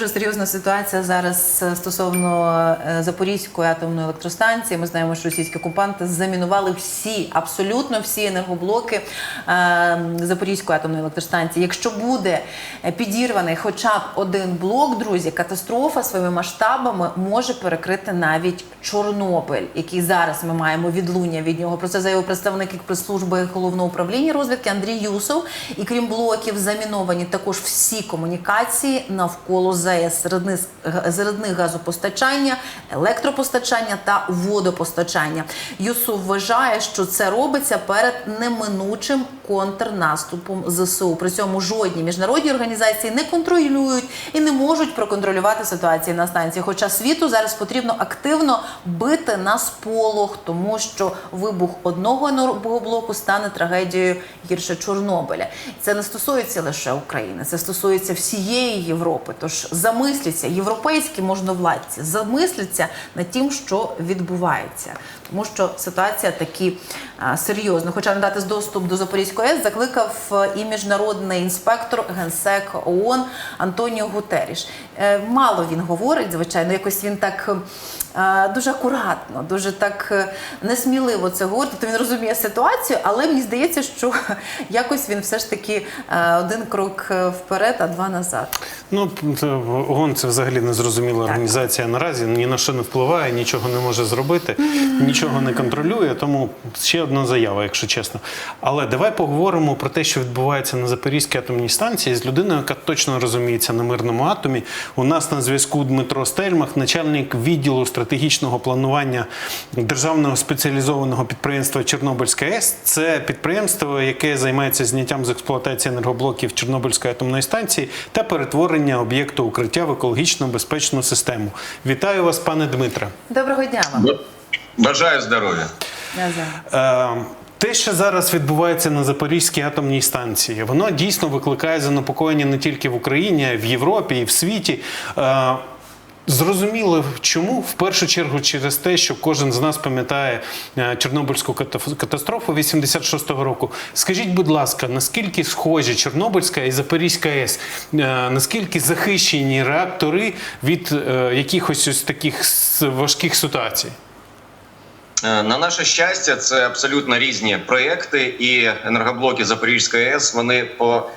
дуже серйозна ситуація зараз е, стосовно е, Запорізької атомної електростанції. Ми знаємо, що російські окупанти замінували всі, абсолютно всі енергоблоки е, Запорізької атомної електростанції. Якщо буде підірваний хоча б один блок, друзі, катастрофа своїми масштабами може перекрити навіть Чорнобиль, який зараз ми маємо відлуння від нього. Про це заявив представник прес-служби головного управління розвідки Андрій Юсов. І крім блоків, заміновані також всі комунікації навколо ЗАЕС, серед них, газопостачання, електропостачання та водопостачання. Юсов вважає, що це робиться перед неминучим контрнаступом ЗСУ. При цьому жодні міжнародні організації не контролюють і не можуть проконтролювати ситуацію на станції. Хоча світу зараз потрібно активно бити на сполох, тому що вибух одного енергоблоку стане трагедією гірше Чорнобиля. Це не стосується лише України, це стосується всієї Європи. Тож замисляться європейські можновладці, замисляться над тим, що відбувається, тому що ситуація такі а, серйозна. Хоча надати доступ до Запорізької АЕС закликав е, і міжнародний інспектор генсек ООН Антоніо Гутеріш. Е, Мало він говорить, звичайно, якось він так. е, Дуже акуратно, дуже так е, несміливо це говорить. Тобто він розуміє ситуацію, але мені здається, що якось він все ж таки один крок вперед, а два назад. Ну, ООН це взагалі незрозуміла організація наразі, ні на що не впливає, нічого не може зробити, нічого не контролює. Тому ще одна заява, якщо чесно. Але давай поговоримо про те, що відбувається на Запорізькій атомній станції з людиною, яка точно розуміється на мирному атомі. У нас на зв'язку Дмитро Стельмах, начальник відділу стратегічного планування державного спеціалізованого підприємства Чорнобильська АЕС. Це підприємство, яке займається зняттям з експлуатації енергоблоків Чорнобильської атомної станції та перетворення об'єкту укриття в екологічно безпечну систему. Вітаю вас, пане Дмитре. Доброго дня вам. Бажаю здоров'я. Те, що зараз відбувається на Запорізькій атомній станції, воно дійсно викликає занепокоєння не тільки в Україні, а й в Європі і в світі. Е, Зрозуміло, чому в першу чергу через те, що кожен з нас пам'ятає е, Чорнобильську катастрофу 86-го року. Скажіть, будь ласка, наскільки схожі Чорнобильська і Запорізька АЕС? Е, Наскільки захищені реактори від якихось ось таких важких ситуацій? Е, На наше щастя, це абсолютно різні проекти, і енергоблоки Запорізької АЕС вони по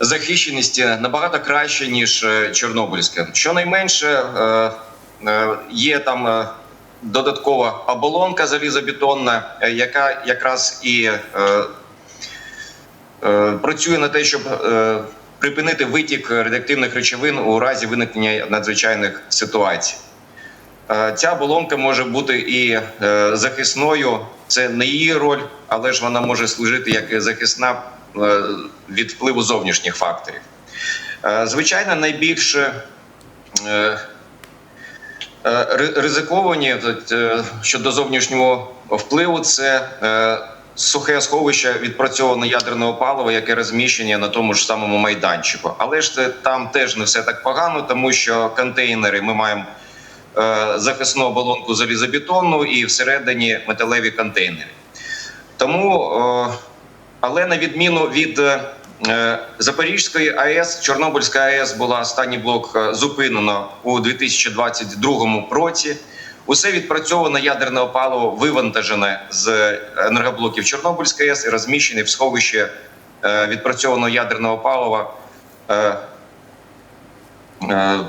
захищеності набагато краще ніж е, Чорнобильське. Щонайменше е, є там додаткова оболонка залізобетонна, яка якраз і працює на те, щоб припинити витік радіоактивних речовин у разі виникнення надзвичайних ситуацій. Е, Ця оболонка може бути і е, захисною. Це не її роль, але ж вона може служити як захисна е, від впливу зовнішніх факторів. Звичайно, найбільше ри- ризиковані щодо зовнішнього впливу це сухе сховище відпрацьованого ядерного палива, яке розміщення на тому ж самому майданчику. Але ж там теж не все так погано, тому що контейнери ми маємо захисну оболонку залізобетонну і всередині металеві контейнери. Тому, е, але на відміну від е, Запорізької АЕС, Чорнобильська АЕС була останній блок е, зупинено у 2022 році. Усе відпрацьоване ядерне паливо вивантажене з енергоблоків Чорнобильської АЕС і розміщене в сховище е, відпрацьованого ядерного палива. Е, е,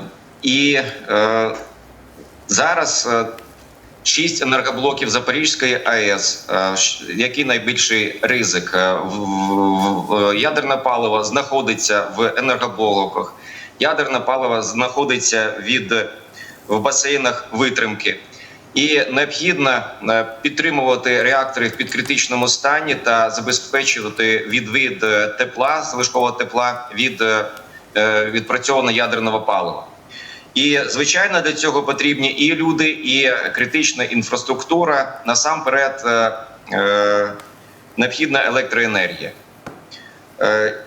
І е, зараз е, шість енергоблоків Запорізької АЕС. Е, Який найбільший ризик? Е, Ядерне паливо знаходиться в енергоблоках. Ядерне паливо знаходиться від в басейнах витримки. І необхідно підтримувати реактори в підкритичному стані та забезпечувати відвід тепла, залишкового тепла від відпрацьованого ядерного палива. І звичайно для цього потрібні і люди, і критична інфраструктура. Насамперед е, е, необхідна електроенергія. Е,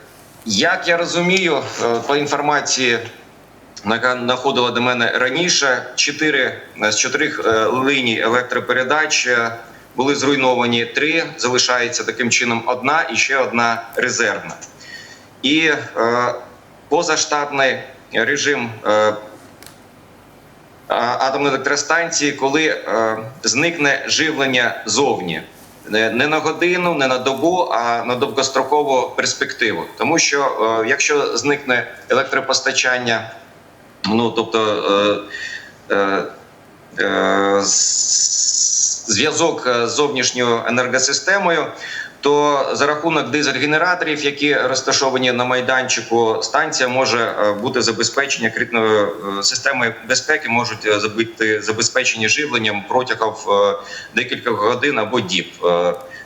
як я розумію, е, по інформації, яка находила до мене раніше, чотири з чотирьох е, ліній електропередач були зруйновані три. Залишається таким чином одна і ще одна резервна. І е, позаштатний режим е, атомної електростанції, коли е, зникне живлення зовні. Не на годину, не на добу, а на довгострокову перспективу. Тому що е, якщо зникне електропостачання, ну тобто е, зв'язок з зовнішньою енергосистемою, то за рахунок дизель-генераторів, які розташовані на майданчику, станція може е, бути забезпечення критною е, системи безпеки, можуть е, забити забезпечені живленням протягом декількох годин або діб.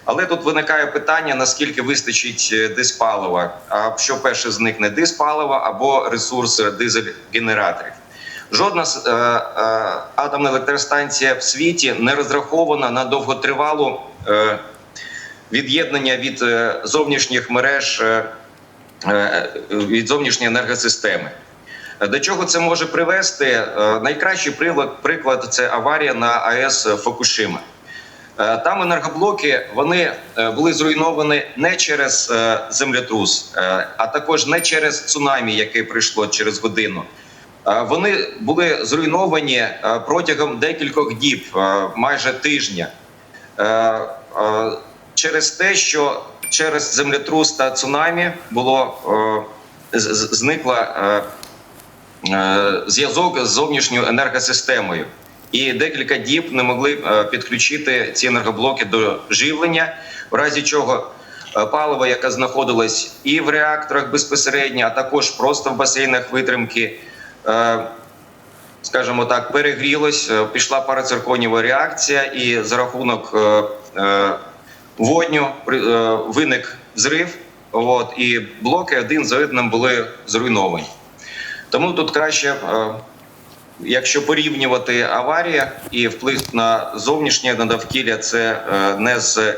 Але тут виникає питання: наскільки вистачить диспалива? А що перше зникне диспалива або ресурс дизель-генераторів? Жодна е, е, атомна електростанція в світі не розрахована на довготривалу е, від'єднання від е, зовнішніх мереж е, е, від зовнішньої енергосистеми. До чого це може привести? Найкращий приклад, приклад це аварія на АЕС Фукушима. Е, Там енергоблоки вони були зруйновані не через землетрус, а також не через цунамі, яке прийшло через годину. Вони були зруйновані протягом декількох діб, майже тижня, через те, що через землетрус та цунамі було е, зникла е, е, зв'язок з зовнішньою енергосистемою. І декілька діб не могли е, підключити ці енергоблоки до живлення, в разі чого е, паливо, яке знаходилось і в реакторах безпосередньо, а також просто в басейнах витримки, е, скажімо так, перегрілось, пішла парацирконієва реакція, і за рахунок водню е, виник взрив. От, і блоки один за одним були зруйновані. Тому тут краще, е, якщо порівнювати аварія і вплив на зовнішнє на довкілля, це е, не з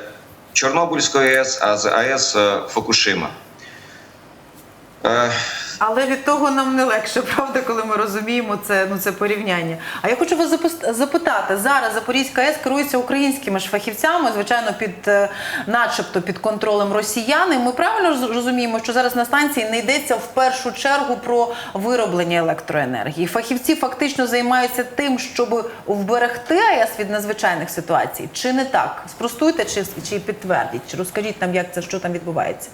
Чорнобильської АЕС, а з АЕС Фукушима. Але від того нам не легше, правда, коли ми розуміємо це, ну, це порівняння. А я хочу вас запитати, зараз Запорізька АЕС керується українськими ж фахівцями, звичайно, під е, начебто під контролем росіян. І ми правильно розуміємо, що зараз на станції не йдеться в першу чергу про вироблення електроенергії. Фахівці фактично займаються тим, щоб вберегти АЕС від надзвичайних ситуацій. Чи не так? Спростуйте чи, чи підтвердіть, чи розкажіть нам, як це що там відбувається.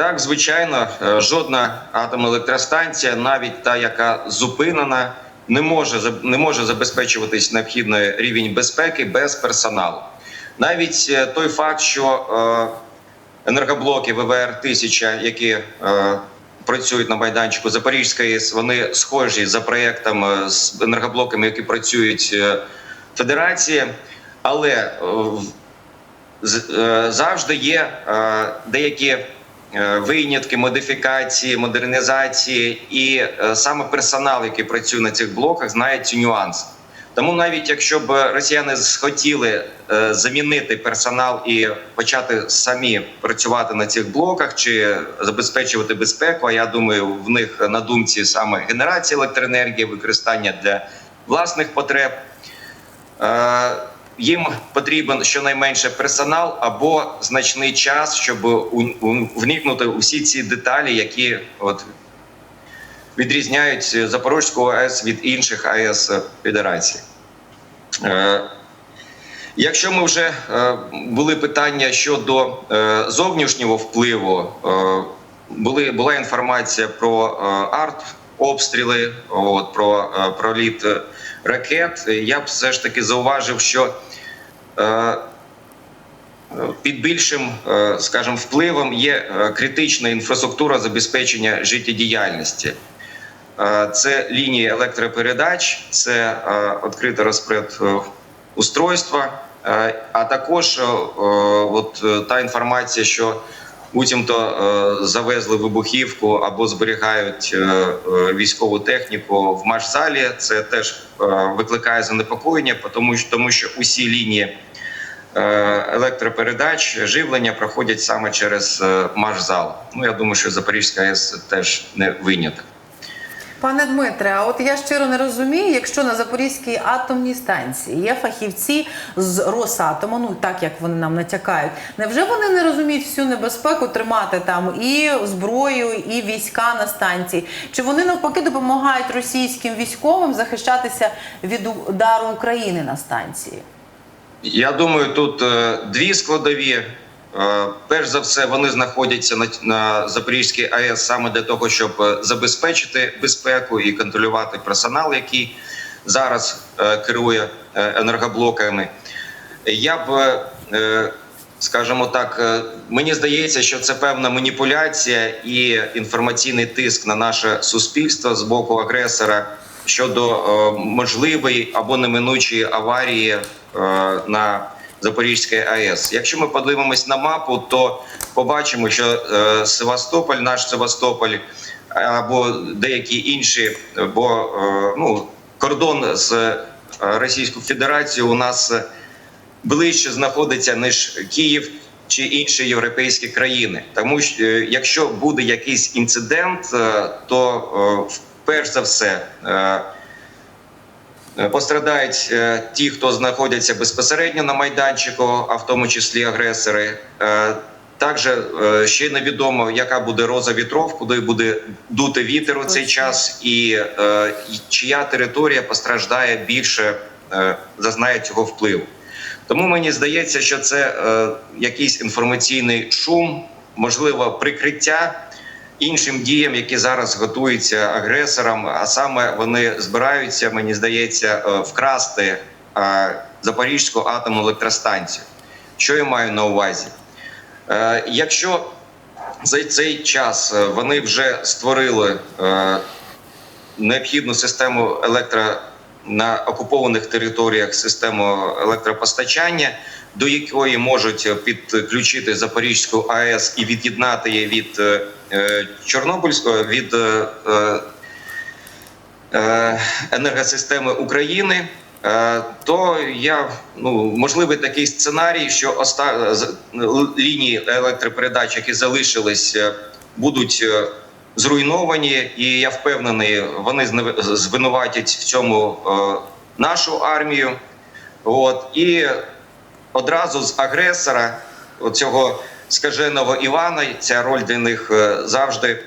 Так, звичайно, е, жодна атомна електростанція, навіть та, яка зупинена, не може не може забезпечуватись необхідний рівень безпеки без персоналу. Навіть е, той факт, що е, енергоблоки ВВР 1000 які працюють на майданчику Запорізької АЕС, вони схожі за проєктом е, з енергоблоками, які працюють Федерації, але завжди є деякі винятки, модифікації, модернізації, і е, саме персонал, який працює на цих блоках, знає ці нюанси. Тому навіть якщо б росіяни схотіли е, замінити персонал і почати самі працювати на цих блоках чи забезпечувати безпеку, а я думаю, в них на думці саме генерація електроенергії, використання для власних потреб. Їм потрібен щонайменше персонал або значний час, щоб вникнути всі ці деталі, які от відрізняють Запорізьку АЕС від інших АЕС Федерації. Е, Якщо ми вже е, були питання щодо е, зовнішнього впливу, були, була інформація про е, арт-обстріли, от, про е, проліт е, ракет. Я б все ж таки зауважив, що е, під більшим, скажімо, впливом є критична інфраструктура забезпечення життєдіяльності. Це лінії електропередач, це відкрите розпред устройства, а також от та інформація, що буцімто е, завезли вибухівку або зберігають е, е, військову техніку в машзалі. Це теж викликає занепокоєння, тому що тому що усі лінії електропередач живлення проходять саме через машзал. Ну я думаю, що Запорізька АЕС теж не виняток. Пане Дмитре, а от я щиро не розумію, якщо на Запорізькій атомній станції є фахівці з Росатому, ну так як вони нам натякають, невже вони не розуміють всю небезпеку тримати там і зброю, і війська на станції? Чи вони навпаки допомагають російським військовим захищатися від удару України на станції? Я думаю, тут е, дві складові. Е, Перш за все, вони знаходяться на, на Запорізькій АЕС саме для того, щоб е, забезпечити безпеку і контролювати персонал, який зараз е, керує енергоблоками. Я б, е, скажімо так, мені здається, що це певна маніпуляція і інформаційний тиск на наше суспільство з боку агресора щодо можливої або неминучої аварії на Запорізькій АЕС. Якщо ми подивимось на мапу, то побачимо, що е, Севастополь, наш Севастополь або деякі інші, бо е, ну, кордон з е, Російською Федерацією у нас е, ближче знаходиться ніж Київ чи інші європейські країни. Тому що е, якщо буде якийсь інцидент, е, то е, перш за все. Е, Пострадають е, ті, хто знаходяться безпосередньо на майданчику, а в тому числі агресори. Е, Також ще невідомо, яка буде роза вітров, куди буде дути вітер у цей час, і чия територія постраждає більше, зазнає цього впливу. Тому мені здається, що це якийсь інформаційний шум, можливо, прикриття іншим діям, які зараз готуються агресорам. А саме вони збираються, мені здається, е, вкрасти е, Запорізьку атомну електростанцію. Що я маю на увазі? Е, Якщо за цей час вони вже створили необхідну систему електро на окупованих територіях систему електропостачання, до якої можуть підключити Запорізьку АЕС і від'єднати її від е, е, Чорнобильського від е, енергосистеми України. То я ну можливий такий сценарій, що оста... лінії електропередач, які залишились, будуть зруйновані, і я впевнений, вони звинуватять в цьому е, нашу армію. От і одразу з агресора, цього скаженого Івана, ця роль для них е, завжди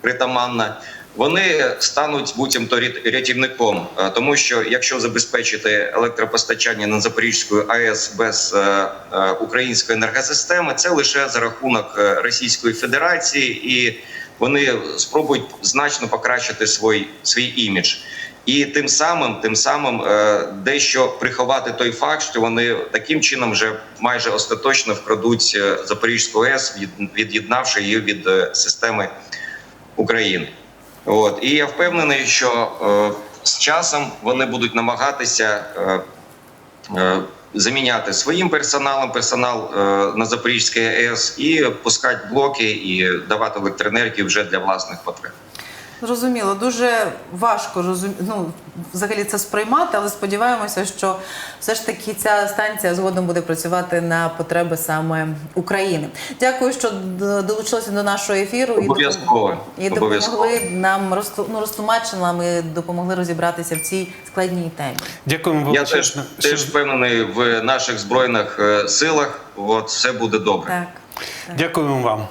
притаманна. Вони стануть буцімто рятівником, Е, тому що якщо забезпечити електропостачання на Запорізьку АЕС без української енергосистеми, це лише за рахунок Російської Федерації, і вони спробують значно покращити свій, свій імідж. І тим самим, тим самим е, дещо приховати той факт, що вони таким чином вже майже остаточно вкрадуть е, Запорізьку від- від'єднавши її від е, системи України. От і я впевнений, що з часом вони будуть намагатися заміняти своїм персоналом персонал е, на Запорізькій АЕС і пускати блоки і давати електроенергію вже для власних потреб. Зрозуміло, дуже важко розум... ну, взагалі це сприймати, але сподіваємося, що все ж таки ця станція згодом буде працювати на потреби саме України. Дякую, що долучилися до нашого ефіру і, Обов'язково. і Обов'язково. допомогли нам ну, розтлумачили нам і допомогли розібратися в цій складній темі. Дякуємо Я теж, теж впевнений в наших збройних е, силах. От все буде добре. Так. Дякуємо вам.